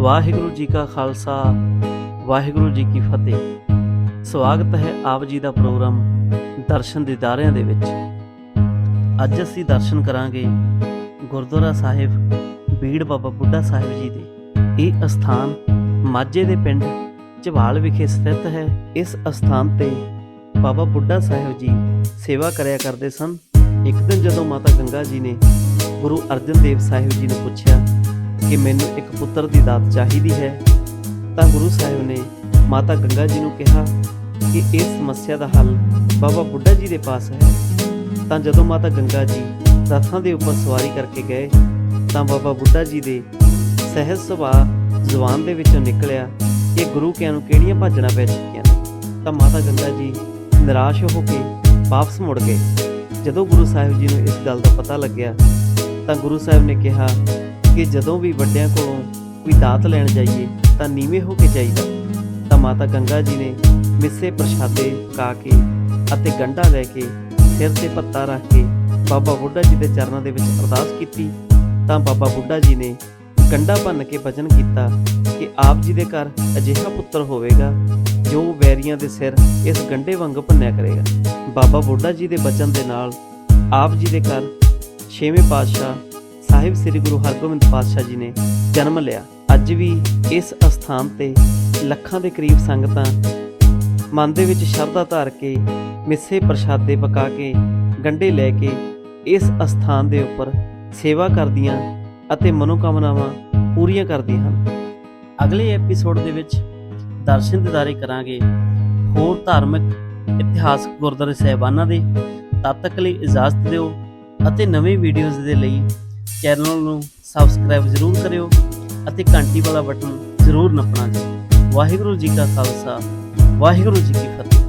ਵਾਹਿਗੁਰੂ ਜੀ ਕਾ ਖਾਲਸਾ, ਵਾਹਿਗੁਰੂ ਜੀ ਕੀ ਫਤਿਹ। ਸਵਾਗਤ ਹੈ ਆਪ ਜੀ ਦਾ ਪ੍ਰੋਗਰਾਮ ਦਰਸ਼ਨ ਦਿਦਾਰਿਆਂ ਦੇ ਵਿੱਚ। ਅੱਜ ਅਸੀਂ ਦਰਸ਼ਨ ਕਰਾਂਗੇ ਗੁਰਦੁਆਰਾ ਸਾਹਿਬ ਬੀੜ ਬਾਬਾ ਬੁੱਢਾ ਸਾਹਿਬ ਜੀ ਦੇ। ਇਹ ਅਸਥਾਨ ਮਾਝੇ ਦੇ ਪਿੰਡ ਝਵਾਲ ਵਿਖੇ ਸਥਿਤ ਹੈ। ਇਸ ਅਸਥਾਨ ਤੇ ਬਾਬਾ ਬੁੱਢਾ ਸਾਹਿਬ ਜੀ ਸੇਵਾ ਕਰਿਆ ਕਰਦੇ ਸਨ। ਇੱਕ ਦਿਨ ਜਦੋਂ ਮਾਤਾ ਗੰਗਾ ਜੀ ਨੇ ਗੁਰੂ ਅਰਜਨ ਦੇਵ ਸਾਹਿਬ ਜੀ ਨੂੰ ਪੁੱਛਿਆ ਕਿ ਮੈਨੂੰ ਇੱਕ ਪੁੱਤਰ ਦੀ ਦਾਤ ਚਾਹੀਦੀ ਹੈ, ਤਾਂ ਗੁਰੂ ਸਾਹਿਬ ਨੇ ਮਾਤਾ ਗੰਗਾ ਜੀ ਨੂੰ ਕਿਹਾ ਕਿ ਇਸ ਸਮੱਸਿਆ ਦਾ ਹੱਲ ਬਾਬਾ ਬੁੱਢਾ ਜੀ ਦੇ ਪਾਸ ਹੈ। ਤਾਂ ਜਦੋਂ ਮਾਤਾ ਗੰਗਾ ਜੀ ਰਥਾਂ ਦੇ ਉੱਪਰ ਸਵਾਰੀ ਕਰਕੇ ਗਏ, ਤਾਂ ਬਾਬਾ ਬੁੱਢਾ ਜੀ ਦੇ ਸਹਿਜ ਸੁਭਾਅ ਜ਼ੁਬਾਨ ਦੇ ਵਿੱਚੋਂ ਨਿਕਲਿਆ ਕਿ ਗੁਰੂ ਕਿਆਂ ਨੂੰ ਕਿਹੜੀਆਂ ਭਾਜਣਾ ਪੈ ਚੁੱਕੀਆਂ। ਨੇ ਤਾਂ ਮਾਤਾ ਗੰਗਾ ਜੀ ਨਿਰਾਸ਼ ਹੋ ਕੇ ਵਾਪਸ ਮੁੜ ਗਏ। ਜਦੋਂ ਗੁਰੂ ਸਾਹਿਬ ਜੀ ਨੂੰ ਇਸ ਗੱਲ ਦਾ ਪਤਾ ਲੱਗਿਆ, ਤਾਂ ਗੁਰੂ ਸਾਹਿਬ ਨੇ ਕਿਹਾ ਕਿ ਜਦੋਂ ਵੀ ਵੱਡਿਆਂ ਕੋਲੋਂ ਕੋਈ ਦਾਤ ਲੈਣ ਜਾਈਏ, ਤਾਂ ਨੀਵੇਂ ਹੋ ਕੇ ਜਾਈਦਾ। ਤਾਂ ਮਾਤਾ ਗੰਗਾ ਜੀ ਨੇ ਮਿੱਸੇ ਪ੍ਰਸ਼ਾਦੇ ਪਕਾ ਕੇ ਅਤੇ ਗੰਢਾ ਲੈ ਕੇ ਸਿਰ ਤੇ ਪੱਤਾ ਰੱਖ ਕੇ ਬਾਬਾ ਬੁੱਢਾ ਜੀ ਦੇ ਚਰਨਾਂ ਦੇ ਵਿੱਚ ਅਰਦਾਸ ਕੀਤੀ, ਤਾਂ ਬਾਬਾ ਬੁੱਢਾ ਜੀ ਨੇ ਗੰਢਾ ਭੰਨ ਕੇ ਵਚਨ ਕੀਤਾ ਕਿ ਆਪ ਜੀ ਦੇ ਘਰ ਅਜਿਹਾ ਪੁੱਤਰ ਹੋਵੇਗਾ, ਜੋ ਵੈਰੀਆਂ ਦੇ ਸਿਰ ਇਸ ਗੰਢੇ ਵਾਂਗ ਭੰਨਿਆ ਕਰੇਗਾ। ਬਾਬਾ ਬੁੱਢਾ ਜੀ ਦੇ ਬਚਨ ਦੇ ਨਾਲ ਆਪ ਜੀ ਦੇ ਘਰ ਛੇਵੇਂ ਪਾਤਸ਼ਾਹ ਸਾਹਿਬ ਸ੍ਰੀ ਗੁਰੂ ਹਰਗੋਬਿੰਦ ਪਾਤਸ਼ਾਹ ਜੀ ਨੇ ਜਨਮ ਲਿਆ। ਅੱਜ ਵੀ ਇਸ ਅਸਥਾਨ ਤੇ ਲੱਖਾਂ ਦੇ ਕਰੀਬ ਸੰਗਤਾਂ ਮਨ ਦੇ ਵਿੱਚ ਸ਼ਰਧਾ ਧਾਰ ਕੇ ਮਿੱਸੇ ਪ੍ਰਸ਼ਾਦੇ ਪਕਾ ਕੇ, ਗੰਢੇ ਲੈ ਕੇ ਇਸ ਅਸਥਾਨ ਦੇ ਉੱਪਰ ਸੇਵਾ ਕਰਦੀਆਂ ਅਤੇ ਮਨੋਕਾਮਨਾਵਾਂ ਪੂਰੀਆਂ ਕਰਦੀਆਂ ਹਨ। ਅਗਲੇ ਐਪੀਸੋਡ ਦੇ ਵਿੱਚ ਦਰਸ਼ਨ ਦਿਦਾਰੇ ਕਰਾਂਗੇ ਹੋਰ ਧਾਰਮਿਕ ਇਤਿਹਾਸਕ ਗੁਰਦੁਆਰੇ ਸਾਹਿਬਾਨਾਂ ਦੇ। ਤਦ ਤੱਕ ਲਈ ਇਜਾਜ਼ਤ ਦਿਓ ਅਤੇ ਨਵੇਂ ਵੀਡੀਓਜ਼ ਦੇ ਲਈ ਚੈਨਲ ਨੂੰ ਸਬਸਕ੍ਰਾਈਬ ਜ਼ਰੂਰ ਕਰਿਓ ਅਤੇ ਘੰਟੀ ਵਾਲਾ ਬਟਨ ਜ਼ਰੂਰ ਨੱਪਣਾ ਜੀ ਵਾਹਿਗੁਰੂ ਜੀ ਕਾ ਖਾਲਸਾ, ਵਾਹਿਗੁਰੂ ਜੀ ਕੀ ਫਤਿਹ।